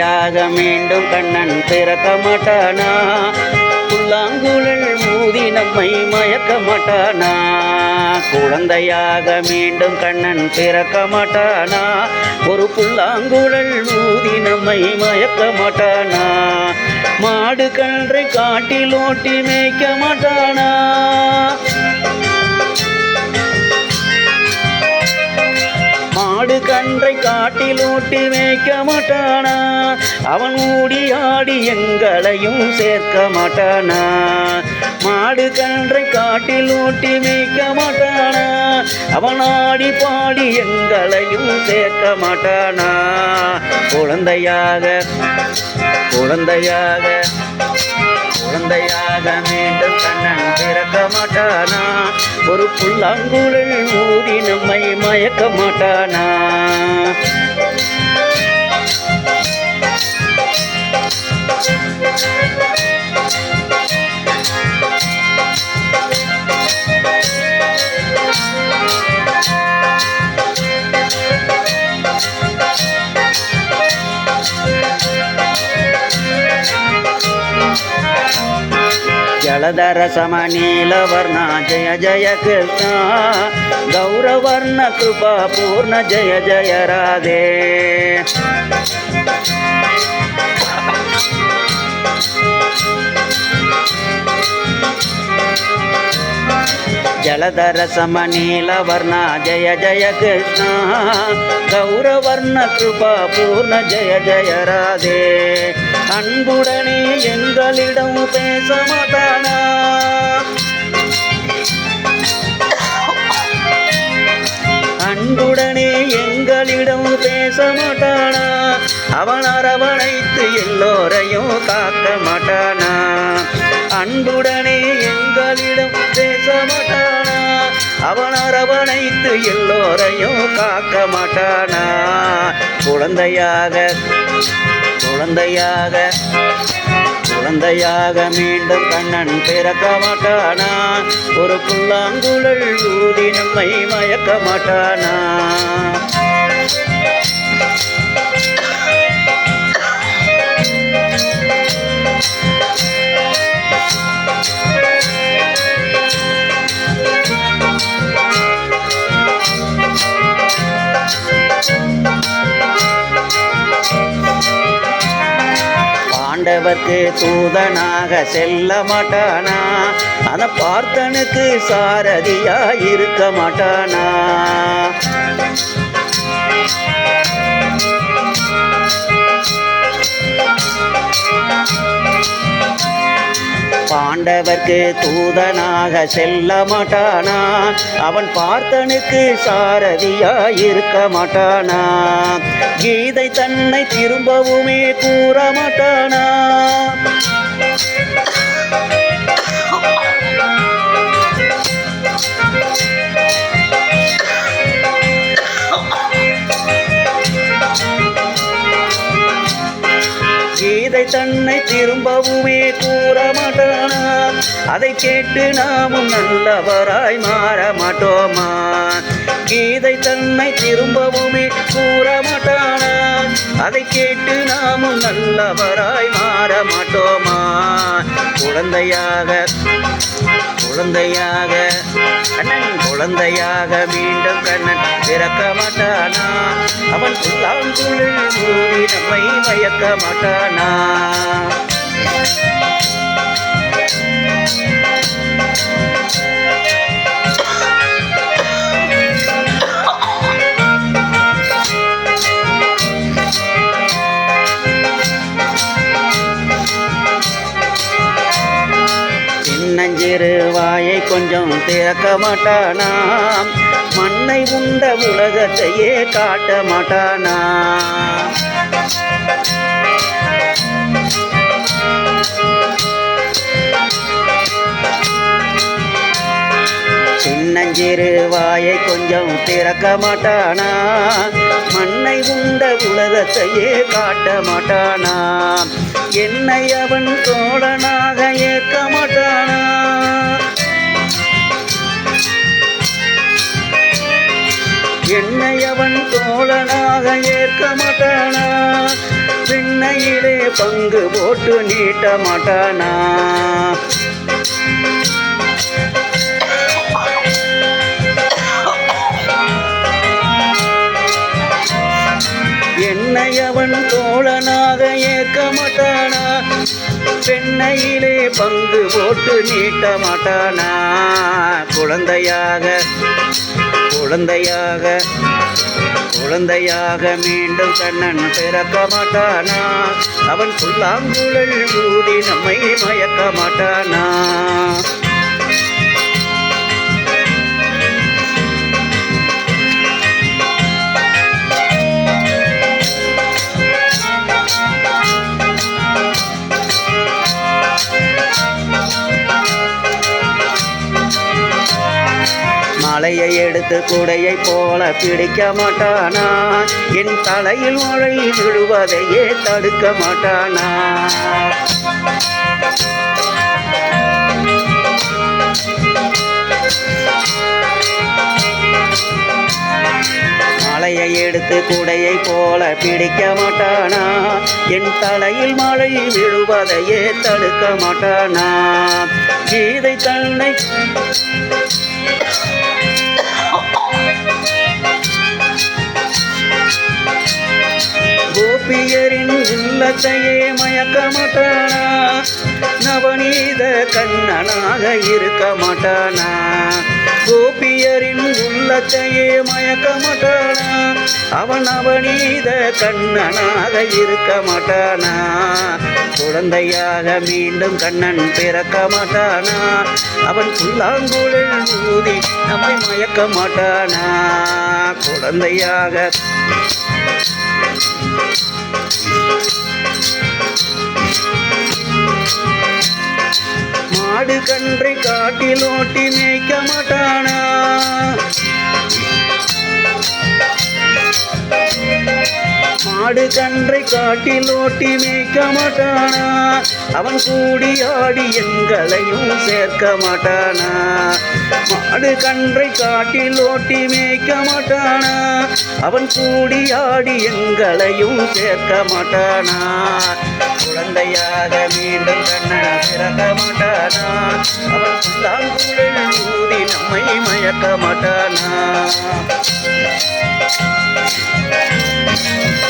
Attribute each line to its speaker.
Speaker 1: குழந்தையாக மீண்டும் கண்ணன் பிறக்க மாட்டானா புல்லாங்குழல் மூதி நம்மை மயக்க மாட்டானா குழந்தையாக மீண்டும் கண்ணன் பிறக்க மாட்டானா ஒரு புல்லாங்குழல் மூதி நம்மை மயக்க மாட்டானா மாடு கன்றை காட்டில் ஓட்டி மேய்க்க மாட்டானா கன்றை காட்டில் ஓட்டி மேய்க்க மாட்டானா? அவன் ஓடி ஆடி எங்களையும் சேர்க்க மாட்டானா? மாடு கன்றை காட்டில் ஓட்டி மேய்க்க மாட்டானா? அவன் ஆடி பாடி எங்களையும் சேர்க்க மாட்டானா? குழந்தையாக குழந்தையாக. குழந்தையாக மீண்டும் கண்ணன் பிறக்க மாட்டானா ஒரு புல்லாங்குழல் மூடி நம்மை மயக்க மாட்டானா Thank you. ಜಲಧರ ಸಮ ನೀಲವರ್ಣ ಜಯ ಜಯ ಕೃಷ್ಣ ಗೌರವರ್ಣ ಕೃಪಾ ಪೂರ್ಣ ಜಯ ಜಯ ರಾಧೆ ಜಲಧರ ಸಮನೀಲ ವರ್ಣ ಜಯ ಜಯ ಕೃಷ್ಣ கௌரவர்ண கிருபா பூர்ண. ஜெய ஜெய ராதே. அன்புடனே எங்களிடம் பேச மாட்டானா? அன்புடனே எங்களிடம் பேச மாட்டானா? அவன் அரவணைத்து எல்லோரையும் காக்க மாட்டானா? அன்புடனே எங்களிடம் பேச மாட்டான்? அனைத்து அரவணைத்து எல்லோரையும் காக்க மாட்டானா? குழந்தையாக குழந்தையாக குழந்தையாக மீண்டும் கண்ணன் பிறக்க மாட்டானா? ஒரு புல்லாங்குழல் ஊதி நம்மை மயக்க மாட்டானா? பாண்டவர்க்கு தூதனாக செல்ல மாட்டானா? அந்த பார்த்தனுக்கு சாரதியா இருக்க மாட்டானா? பாண்டவர்க்கு தூதனாக செல்ல மாட்டானா? அவன் பார்த்தனுக்கு சாரதியாயிருக்க மாட்டானா? கீதை தன்னை திரும்பவுமே கூற மாட்டானா? தன்னை திரும்பவுமே கூற மாட்டானா அதை கேட்டு நாமும் நல்லவராய் மாற மாட்டோமா கீதை தன்னை திரும்பவுமே கூற மாட்டானா அதை கேட்டு நாமும் நல்லவராய் மாற மாட்டோமா? குழந்தையாக குழந்தையாக கண்ணன் குழந்தையாக மீண்டும் கண்ணன் பிறக்க மாட்டானா? அவன் புல்லாங்குழல் ஊதி நம்மை மயக்க மாட்டானா? சின்னஞ்சிறு வாயை கொஞ்சம் திறக்க மாட்டானா மண்ணை உண்ட உலகத்தையே காட்ட மாட்டானா சின்னஞ்சிறு வாயை கொஞ்சம் திறக்க மாட்டானா மண்ணை உண்ட உலகத்தையே காட்ட மாட்டானா என்னை அவன் தோழனாக ஏற்க மாட்டானா என்னை அவன் தோழனாக ஏற்க மாட்டானா? விண்ணை பெண்ணையிலே பங்கு போட்டு நீட்ட மாட்டானா? என்னையவன் தோழனாக ஏற்க மாட்டானா? பெண்ணையிலே பங்கு போட்டு நீட்ட மாட்டானா? குழந்தையாக குழந்தையாக குழந்தையாக மீண்டும் கண்ணன் பிறக்க மாட்டானா? அவன் புல்லாங்குழல் கூடி நம்மை மயக்க மாட்டானா? மலையை குடையை போல பிடிக்க மாட்டானா? என் தலையில் மழை விழுவதையே தடுக்க மாட்டானா? மலையை எடுத்து குடையை போல பிடிக்க மாட்டானா? என் தலையில் மழை விழுவதையே தடுக்க மாட்டானா? கீதை தன்னை கோபியரின் உள்ளத்தையே மயக்க மாட்டானா நவநீத கண்ணனாக இருக்க மாட்டானா கோபியரின் உள்ளத்தையே மயக்க மாட்டானா அவன் அவனீத கண்ணனாக இருக்க மாட்டானா குழந்தையாக மீண்டும் கண்ணன் பிறக்க மாட்டானா அவன் புல்லாங்குழல் ஊதி நம்மை மயக்க மாட்டானா குழந்தையாக மாடு கன்றை காட்டில் ஓட்டி மேய்க்க மாட்டானா? மாடு கன்றை காட்டில் ஓட்டி மேய்க்க மாட்டானா? அவன் கூடி ஆடி எங்களையும் சேர்க்க மாட்டானா? மாடு கன்றை காட்டில் ஓட்டி மேய்க்க மாட்டானா? அவன் கூடி ஆடி எங்களையும் சேர்க்க மாட்டானா? குழந்தையாக மீண்டும் கண்ணனா பிறக்க மாட்டானா? அவன் தான் குழல் ஊதி நம்மை மயக்க மாட்டானா? Thank you.